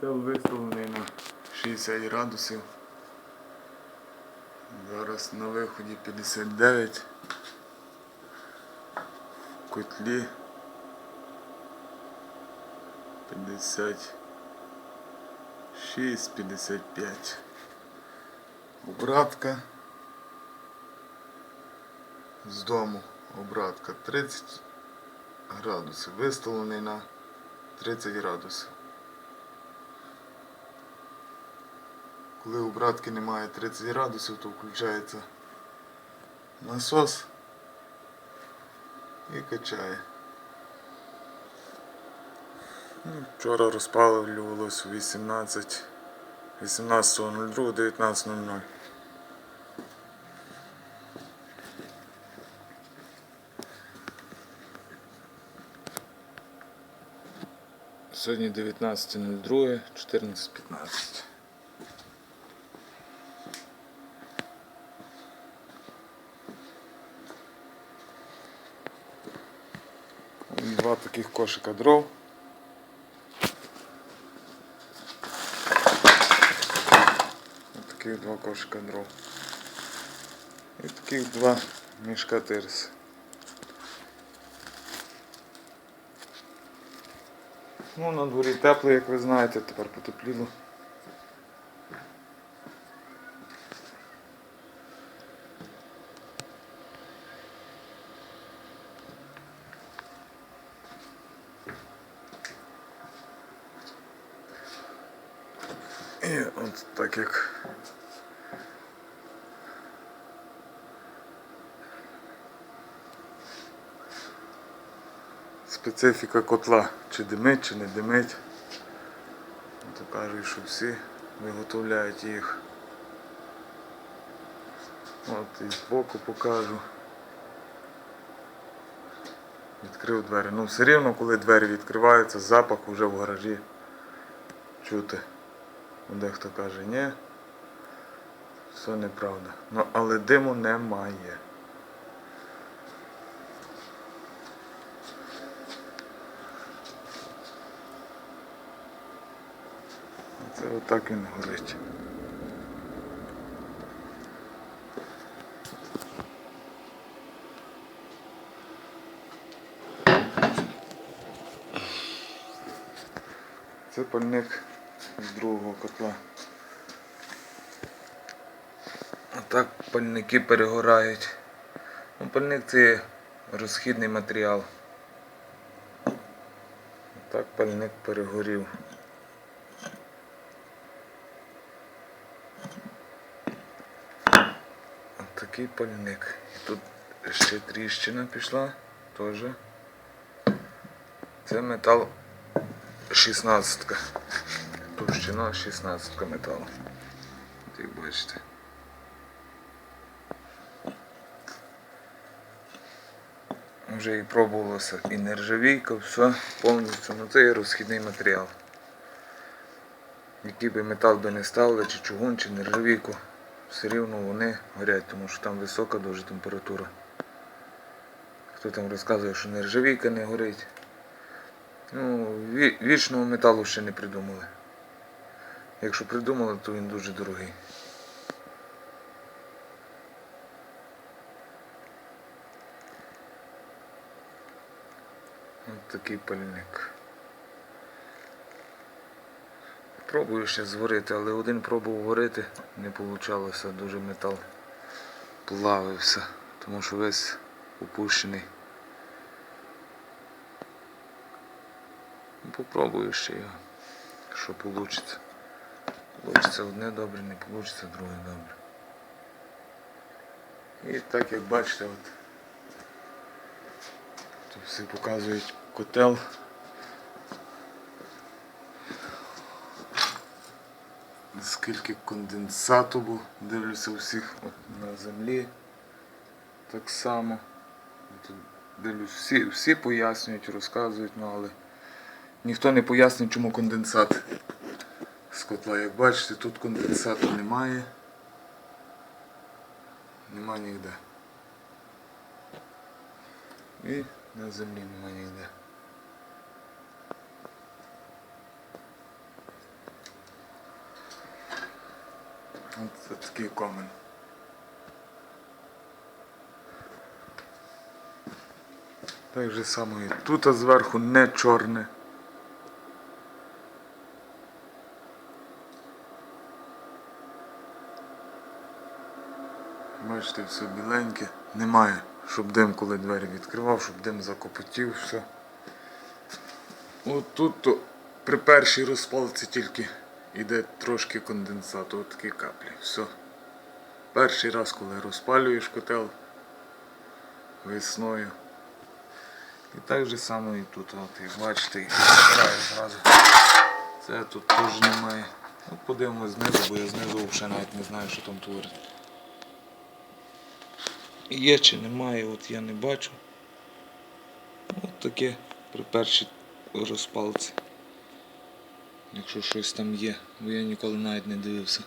Котел виставлений на 60 градусів. Зараз на виході 59. В котлі 56, 55. Обратка з дому. Обратка 30 градусів. Виставлений на 30 градусів. Коли у братки немає 30 градусів, то включається насос і качає. Ну, Вчора розпалювалось у 18 18.02, 19.00. Сьогодні 19.02, 14.15. Два таких кошика дров. Ось таких два кошика дров. І таких два мішка терси. Ну, на дворі тепло, як ви знаєте, тепер потепліло. І от так як специфіка котла, чи димить, чи не димить. То кажуть, що всі виготовляють їх. От і збоку покажу. Відкрив двері. Ну все рівно, коли двері відкриваються, запах вже в гаражі чути. Дехто каже, ні, все неправда. Ну, але диму немає. Це отак він горить. Це пальник другого котла. Отак пальники перегорають. Ну, пальник це розхідний матеріал. Отак пальник перегорів. Такий пальник. І тут ще тріщина пішла теж. Це метал 16. Товщина 16 металу. Як бачите. Вже і пробувалося і нержавійка, все повністю. Ну це є розхідний матеріал. Який би метал би не ставили, чи чугун, чи нержавійку, все рівно вони горять, тому що там висока дуже температура. Хто там розказує, що нержавійка не горить. Ну, вічного металу ще не придумали. Якщо придумали, то він дуже дорогий. Ось такий пальник. Пробую ще зварити, але один пробував варити, не вийшло, дуже метал плавився, тому що весь опущений. Попробую ще його, що вийде. Получиться одне добре, не вийде друге добре. І так як бачите, от тут всі показують котел. Скільки конденсату був, дивлюся у всіх от на землі. Так само. Тут дивлюсь, всі, всі пояснюють, розказують, ну але ніхто не пояснює, чому конденсат з котла. Як бачите, тут конденсату немає. Нема нігде. І на землі нема нігде. Ось такий комен. Так же само і тут зверху не чорне. Бачите, все біленьке. Немає, щоб дим, коли двері відкривав, щоб дим закопотів, все. От тут то при першій розпалці тільки йде трошки конденсату, такі каплі. Все. Перший раз, коли розпалюєш котел весною. І так же само і тут, от, як бачите, і зразу. Це тут теж немає. Ну, подивимось знизу, бо я знизу взагалі навіть не знаю, що там творить. Є чи немає, от я не бачу. От таке при першій розпалці. Якщо щось там є, бо я ніколи навіть не дивився.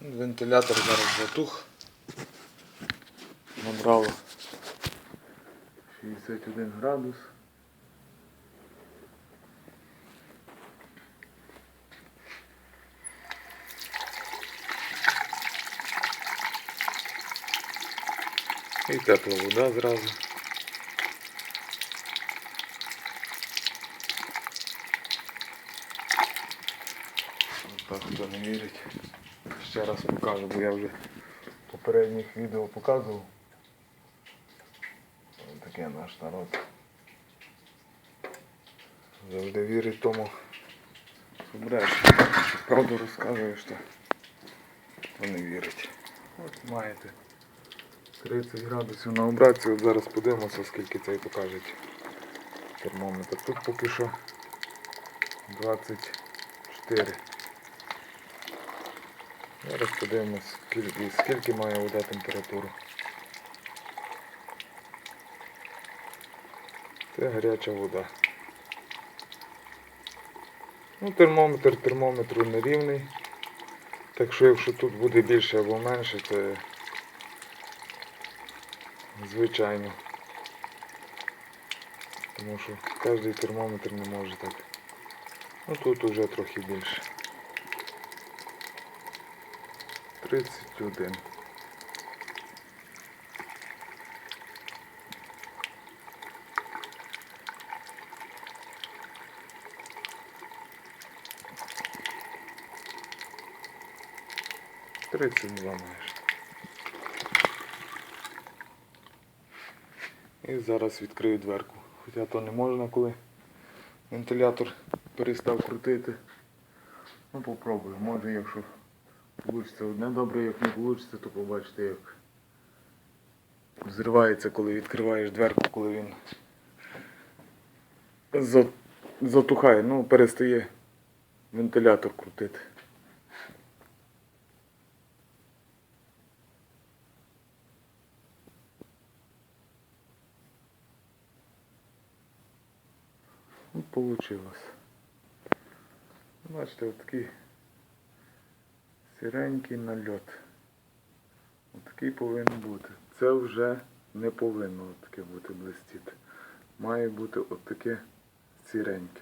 Вентилятор зараз затух. Набрало 61 градус. І тепла вода зразу. Так, хто не вірить. Ще раз покажу, бо я вже попередніх відео показував. Таке наш народ. Завжди вірить тому, що бреш. Правду розказуєш, то не вірить. От маєте. 30 градусів на обратці, от зараз подивимося, скільки цей покажуть термометр. Тут поки що 24. Зараз подивимось, скільки, скільки має вода температуру. Це гаряча вода. Ну, термометр термометру нерівний. Так що якщо тут буде більше або менше, це звичайно. Тому що кожен термометр не може так. Ну тут уже трохи більше. 31. Тридцять два майже. І зараз відкрию дверку. Хоча то не можна, коли вентилятор перестав крутити. Ну попробую. Може якщо вийде одне добре, як не вийде, то побачите як взривається, коли відкриваєш дверку, коли він затухає, ну перестає вентилятор крутити. Ну, получилось. Бачите, отакий сіренький нальот. Отакий повинен бути. Це вже не повинно таке бути блистіти. Має бути отаке сіреньке.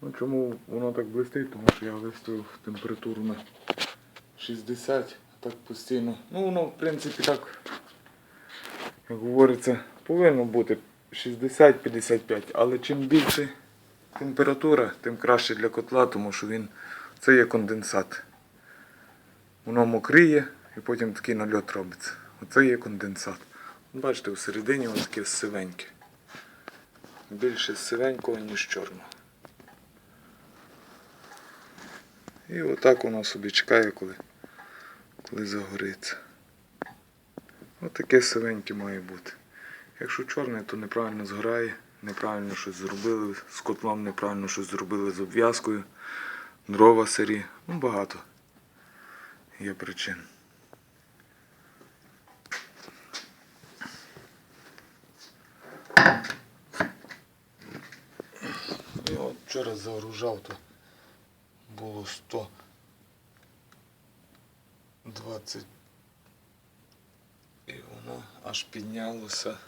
Ну чому воно так блистить? Тому що я виставив температуру на 60, так постійно. Ну воно в принципі так, як говориться, повинно бути 60-55, але чим більше температура, тим краще для котла, тому що він це є конденсат. Воно мокриє і потім такий нальот робиться. Оце є конденсат. Бачите, всередині воно таке сивеньке. Більше сивенького, ніж чорного. І отак воно собі чекає, коли, коли загориться. Отаке сивеньке має бути. Якщо чорне, то неправильно згорає, неправильно щось зробили з котлом, неправильно щось зробили з обв'язкою, дрова сирі, ну багато є причин. Я от вчора загружав, то було 120 і воно аж піднялося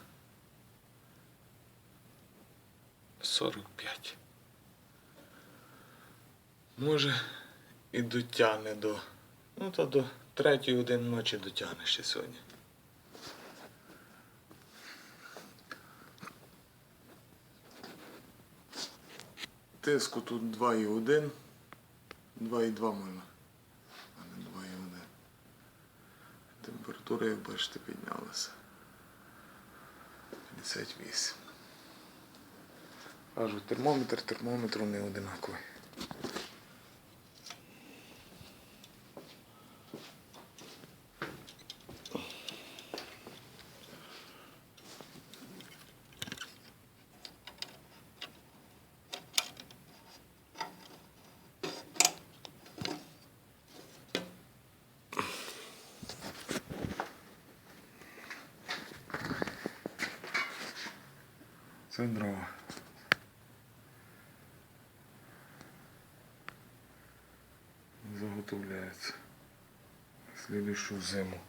45. Може і дотягне до. Ну, то до третьої години ночі дотягне ще сьогодні. Тиску тут 2,1. 2,2 можна. А не 2,1. Температура, як бачите, піднялася. 58. Кажу, термометр термометру не одинаковий. Це дрова. Заготовляється. Слідущу зиму.